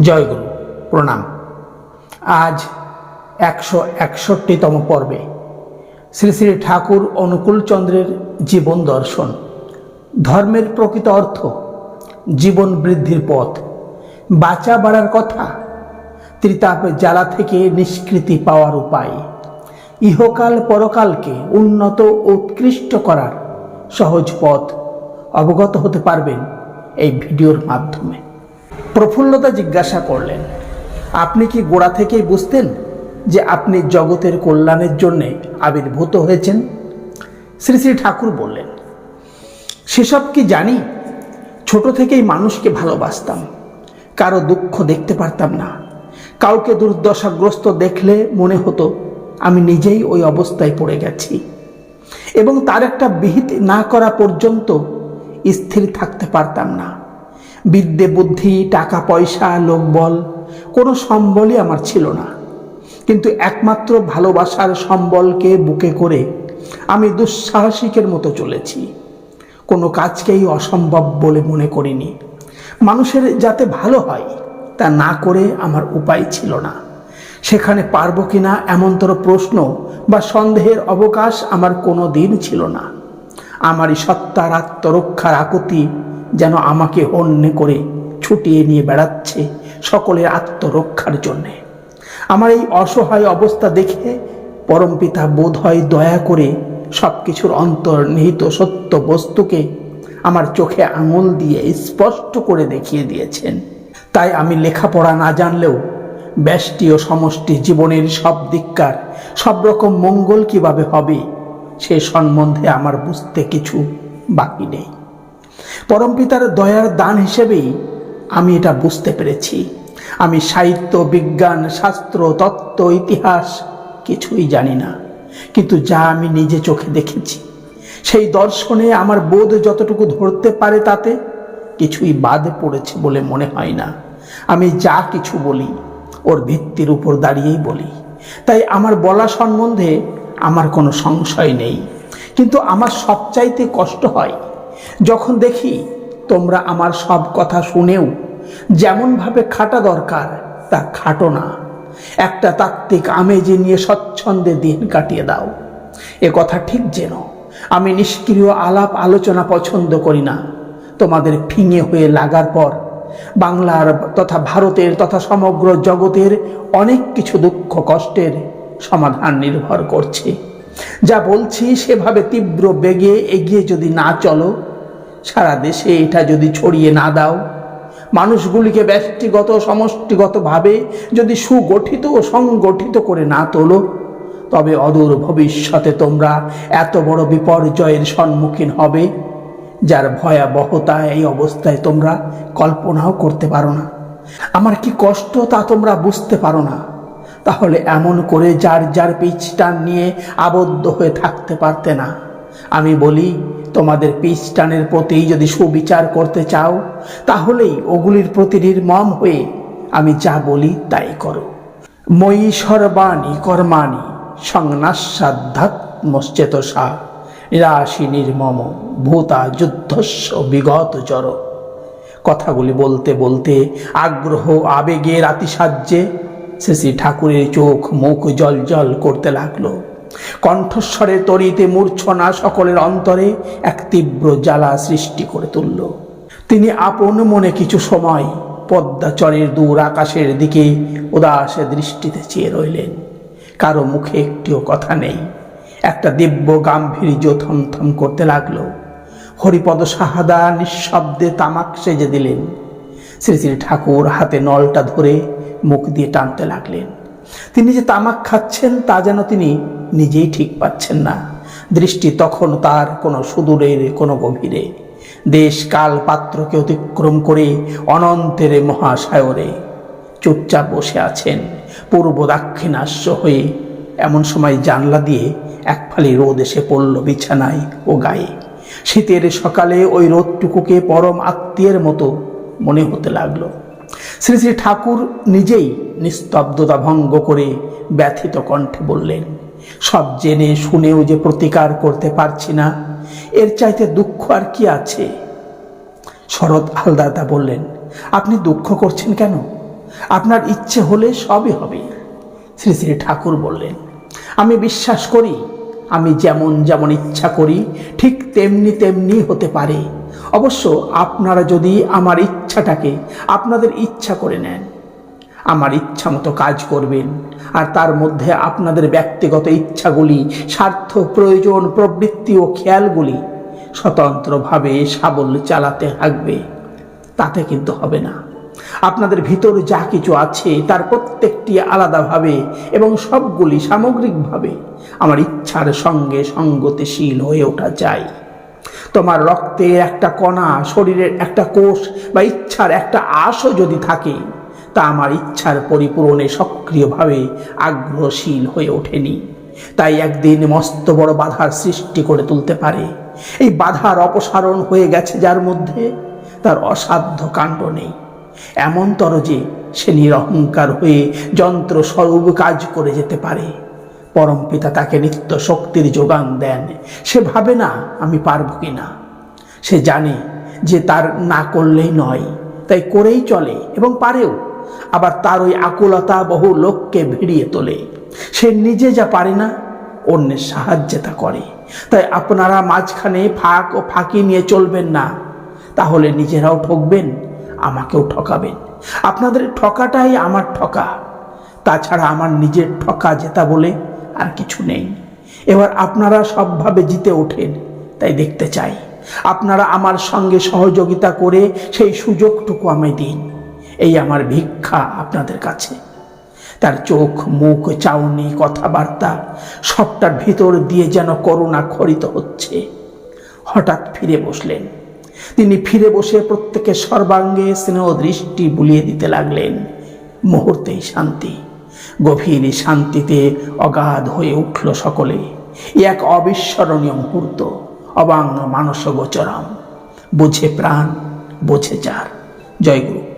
জয়গুরু প্রণাম। আজ একশো একষট্টিতম পর্বে শ্রী শ্রী ঠাকুর অনুকূলচন্দ্রের জীবন দর্শন। ধর্মের প্রকৃত অর্থ, জীবন বৃদ্ধির পথ। বাঁচা বাড়ার কথা, ত্রিতাপ জ্বালা থেকে নিষ্কৃতি পাওয়ার উপায়। ইহকাল পরকালকে উন্নত উৎকৃষ্ট করার সহজ পথ অবগত হতে পারবেন এই ভিডিওর মাধ্যমে। প্রফুল্লতা জিজ্ঞাসা করলেন, আপনি কি গোড়া থেকেই বুঝতেন যে আপনি জগতের কল্যাণের জন্যে আবির্ভূত হয়েছেন? শ্রী শ্রী ঠাকুর বললেন, সেসব কি জানি? ছোট থেকেই মানুষকে ভালোবাসতাম, কারও দুঃখ দেখতে পারতাম না। কাউকে দুর্দশাগ্রস্ত দেখলে মনে হতো আমি নিজেই ওই অবস্থায় পড়ে গেছি। এবং তার একটা বিহিত না করা পর্যন্ত স্থির থাকতে পারতাম না। বিদ্যে বুদ্ধি, টাকা পয়সা লোকবল কোনো সম্বলই আমার ছিল না। কিন্তু একমাত্র ভালোবাসার সম্বলকে বুকে করে আমি দুঃসাহসিকের মতো চলেছি। কোনো কাজকেই অসম্ভব বলে মনে করিনি। মানুষের যাতে ভালো হয়, তা না করে আমার উপায় ছিল না। সেখানে পারব কিনা এমনতর প্রশ্ন বা সন্দেহের অবকাশ আমার কোনো দিন ছিল না। আমারই সত্তার আত্মরক্ষার আকুতি যেন আমাকে অন্য করে ছুটিয়ে নিয়ে বেড়াচ্ছে সকলের আত্মরক্ষার জন্যে। আমার এই অসহায় অবস্থা দেখে পরমপিতা বোধ হয় দয়া করে সব কিছুর অন্তর্নিহিত সত্য বস্তুকে আমার চোখে আঙুল দিয়ে স্পষ্ট করে দেখিয়ে দিয়েছেন। তাই আমি লেখাপড়া না জানলেও ব্যষ্টি ও সমষ্টি জীবনের সব দিককার সব রকম মঙ্গল কীভাবে হবে সে সম্বন্ধে আমার বুঝতে কিছু বাকি নেই। পরমপিতার দয়ার দান হিসেবেই আমি এটা বুঝতে পেরেছি। আমি সাহিত্য, বিজ্ঞান, শাস্ত্র, তত্ত্ব, ইতিহাস কিছুই জানি না। কিন্তু যা আমি নিজে চোখে দেখেছি, সেই দর্শনে আমার বোধ যতটুকু ধরতে পারে তাতে কিছুই বাদ পড়েছে বলে মনে হয় না। আমি যা কিছু বলি, ওর ভিত্তির উপর দাঁড়িয়েই বলি। তাই আমার বলা সম্বন্ধে আমার কোনো সংশয় নেই। কিন্তু আমার সবচাইতে কষ্ট হয় যখন দেখি তোমরা আমার সব কথা শুনেও যেমনভাবে খাটা দরকার, তা খাটো না। একটা তাত্ত্বিক আমেজে নিয়ে স্বচ্ছন্দে দিন কাটিয়ে দাও। এ কথা ঠিক যেন। আমি নিষ্ক্রিয় আলাপ আলোচনা পছন্দ করি না। তোমাদের ফিঙে হয়ে লাগার পর বাংলার তথা ভারতের তথা সমগ্র জগতের অনেক কিছু দুঃখ কষ্টের সমাধান নির্ভর করছে। যা বলছি সেভাবে তীব্র বেগে এগিয়ে যদি না চলো সারা দেশে এটা যদি ছড়িয়ে না দাও, মানুষগুলিকে ব্যক্তিগত সমষ্টিগতভাবে যদি সুগঠিত ও সংগঠিত করে না তোলো, তবে অদূর ভবিষ্যতে তোমরা এত বড় বিপর্যয়ের সম্মুখীন হবে, যার ভয়াবহতা এই অবস্থায় তোমরা কল্পনাও করতে পারো না। আমার কি কষ্ট তা তোমরা বুঝতে পারো না। তাহলে এমন করে যার যার পিচটান নিয়ে আবদ্ধ হয়ে থাকতে পারতে না। আমি বলি, তোমাদের পিচটানের প্রতি যদি সুবিচার করতে চাও, তাহলেই ওগুলির প্রতি নির্মম হয়ে আমি যা বলি তাই করো। ময়ী সর্বাণী কর্মাণী সংনাস্যাধ্যাত্মশ্চেতসা নিরাশি নির্মম ভূতা যুদ্ধস্য বিগত জর কথাগুলি বলতে বলতে আগ্রহ, আবেগের আতিসাহ্যে শ্রী ঠাকুরের চোখ মুখ জল জল করতে লাগল। কণ্ঠস্বরের তরিতে মূর্ছনা সকলের অন্তরে এক তীব্র জ্বালা সৃষ্টি করে তুলল। তিনি আপন মনে কিছু সময় পদ্মাচরের দূর আকাশের দিকে উদাস দৃষ্টিতে চেয়ে রইলেন। কারও মুখে একটিও কথা নেই। একটা দিব্য গাম্ভীর্য থমথম করতে লাগল। হরিপদ সাহাদা নিঃশব্দে তামাক সেজে দিলেন। শ্রী শ্রী ঠাকুর হাতে নলটা ধরে মুখ দিয়ে টানতে লাগলেন। তিনি যে তামাক খাচ্ছেন তা যেন তিনি নিজেই ঠিক পাচ্ছেন না। দৃষ্টি তখন তার কোনো সুদূরের, কোনো গভীরে। দেশ কাল পাত্রকে অতিক্রম করে অনন্তের মহাসায়রে চুপচাপ বসে আছেন। পূর্ব দাক্ষিণাস্য হয়ে এমন সময় জানলা দিয়ে এক ফালি রোদ এসে পড়ল বিছানায় ও গায়ে। শীতের সকালে ওই রোদটুকুকে পরম আত্মীয়ের মতো মনে হতে লাগল। শ্রী শ্রী ঠাকুর নিজেই নিস্তব্ধতা ভঙ্গ করে ব্যথিত কণ্ঠে বললেন সব জেনে শুনেও যে প্রতিকার করতে পারছি না, এর চাইতে দুঃখ আর কি আছে? শরৎ হালদারদা বললেন, আপনি দুঃখ করছেন কেন? আপনার ইচ্ছে হলে সবই হবে। শ্রী শ্রী ঠাকুর বললেন, আমি বিশ্বাস করি, আমি যেমন যেমন ইচ্ছা করি, ঠিক তেমনি তেমনি হতে পারে। অবশ্য আপনারা যদি আমার ইচ্ছাটাকে আপনাদের ইচ্ছা করে নেন আমার ইচ্ছা মতো কাজ করবেন। আর তার মধ্যে আপনাদের ব্যক্তিগত ইচ্ছাগুলি, স্বার্থ, প্রয়োজন, প্রবৃত্তি ও খেয়ালগুলি স্বতন্ত্রভাবে সাবল্য চালাতে থাকবে। তাতে কিন্তু হবে না। আপনাদের ভিতর যা কিছু আছে তার প্রত্যেকটি আলাদাভাবে এবং সবগুলি সামগ্রিকভাবে আমার ইচ্ছার সঙ্গে সঙ্গতিশীল হয়ে ওঠা চাই। তোমার রক্তে একটা কণা, শরীরের একটা কোষ বা ইচ্ছার একটা আশও যদি থাকে তা আমার ইচ্ছার পরিপূরণে সক্রিয়ভাবে আগ্রহশীল হয়ে ওঠেনি। তাই একদিন মস্ত বড় বাধার সৃষ্টি করে তুলতে পারে। এই বাধার অপসারণ হয়ে গেছে যার মধ্যে তার অসাধ্য কাণ্ড নেই। এমনতর যে সে নিরহংকার হয়ে যন্ত্র স্বরূপ কাজ করে যেতে পারে। পরম পিতা তাকে নিত্য শক্তির যোগান দেন। সে ভাবে না আমি পারব কি না সে জানে যে তার না করলেই নয়, তাই করেই চলে এবং পারেও। আবার তার ওই আকুলতা বহু লোককে ভিড়িয়ে তোলে। সে নিজে যা পারে না, অন্যের সাহায্যে তা করে। তাই আপনারা মাঝখানে ফাঁক ও ফাঁকি নিয়ে চলবেন না। তাহলে নিজেরাও ঠকবেন, আমাকেও ঠকাবেন। আপনাদের ঠকাটাই আমার ঠকা। তাছাড়া আমার নিজের ঠকা জেতা বলে আর কিছু নেই। এবার আপনারা সবভাবে জিতে ওঠেন, তাই দেখতে চাই। আপনারা আমার সঙ্গে সহযোগিতা করে সেই সুযোগটুকু আমায় দিন। এই আমার ভিক্ষা আপনাদের কাছে। তার চোখ, মুখ, চাউনি, কথাবার্তা সবটার ভিতর দিয়ে যেন করুণা খরিত হচ্ছে। হঠাৎ ফিরে বসলেন। তিনি ফিরে বসে প্রত্যেকের সর্বাঙ্গে স্নেহ দৃষ্টি বুলিয়ে দিতে লাগলেন। মুহূর্তেই শান্তি, গভীর শান্তিতে অগাধ হয়ে উঠল সকলে। এক অবিস্মরণীয় মুহূর্ত অবাঙ্গ মানস গোচরম বুঝে প্রাণ, বোঝে চার জয়গুরু।